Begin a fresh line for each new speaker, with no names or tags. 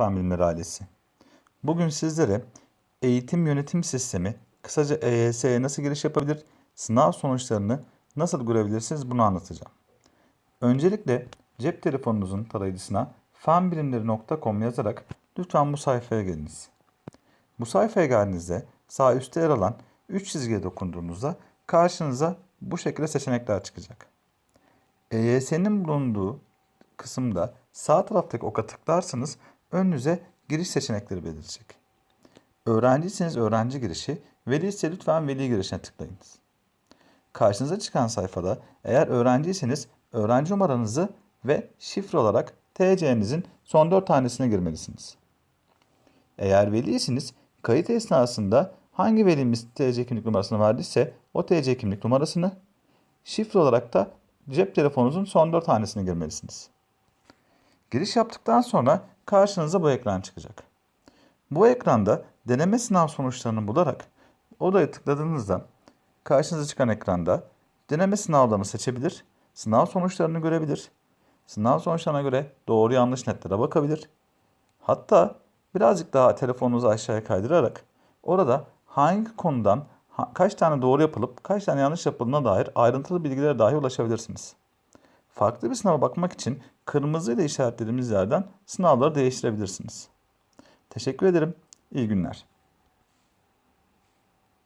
Fen Bilimleri ailesi. Bugün sizlere eğitim yönetim sistemi, kısaca EYS'ye nasıl giriş yapabilir, sınav sonuçlarını nasıl görebilirsiniz bunu anlatacağım. Öncelikle cep telefonunuzun tarayıcısına fenbilimleri.com yazarak lütfen bu sayfaya geliniz. Bu sayfaya geldiğinizde sağ üstte yer alan 3 çizgiye dokunduğunuzda karşınıza bu şekilde seçenekler çıkacak. EYS'nin bulunduğu kısımda sağ taraftaki oka tıklarsanız önünüze giriş seçenekleri belirecek. Öğrenciyseniz öğrenci girişi, veli ise lütfen veli girişine tıklayınız. Karşınıza çıkan sayfada eğer öğrenciyseniz öğrenci numaranızı ve şifre olarak TC'nizin son 4 tanesine girmelisiniz. Eğer veliyseniz kayıt esnasında hangi velimiz TC kimlik numarasını verdiyse o TC kimlik numarasını, şifre olarak da cep telefonunuzun son 4 tanesine girmelisiniz. Giriş yaptıktan sonra karşınıza bu ekran çıkacak. Bu ekranda deneme sınav sonuçlarını bularak odaya tıkladığınızda karşınıza çıkan ekranda deneme sınavlarını seçebilir, sınav sonuçlarını görebilir, sınav sonuçlarına göre doğru yanlış netlere bakabilir. Hatta birazcık daha telefonunuzu aşağıya kaydırarak orada hangi konudan kaç tane doğru yapılıp kaç tane yanlış yapıldığına dair ayrıntılı bilgilere dahi ulaşabilirsiniz. Farklı bir sınava bakmak için kırmızı ile işaretlediğimiz yerden sınavları değiştirebilirsiniz. Teşekkür ederim. İyi günler.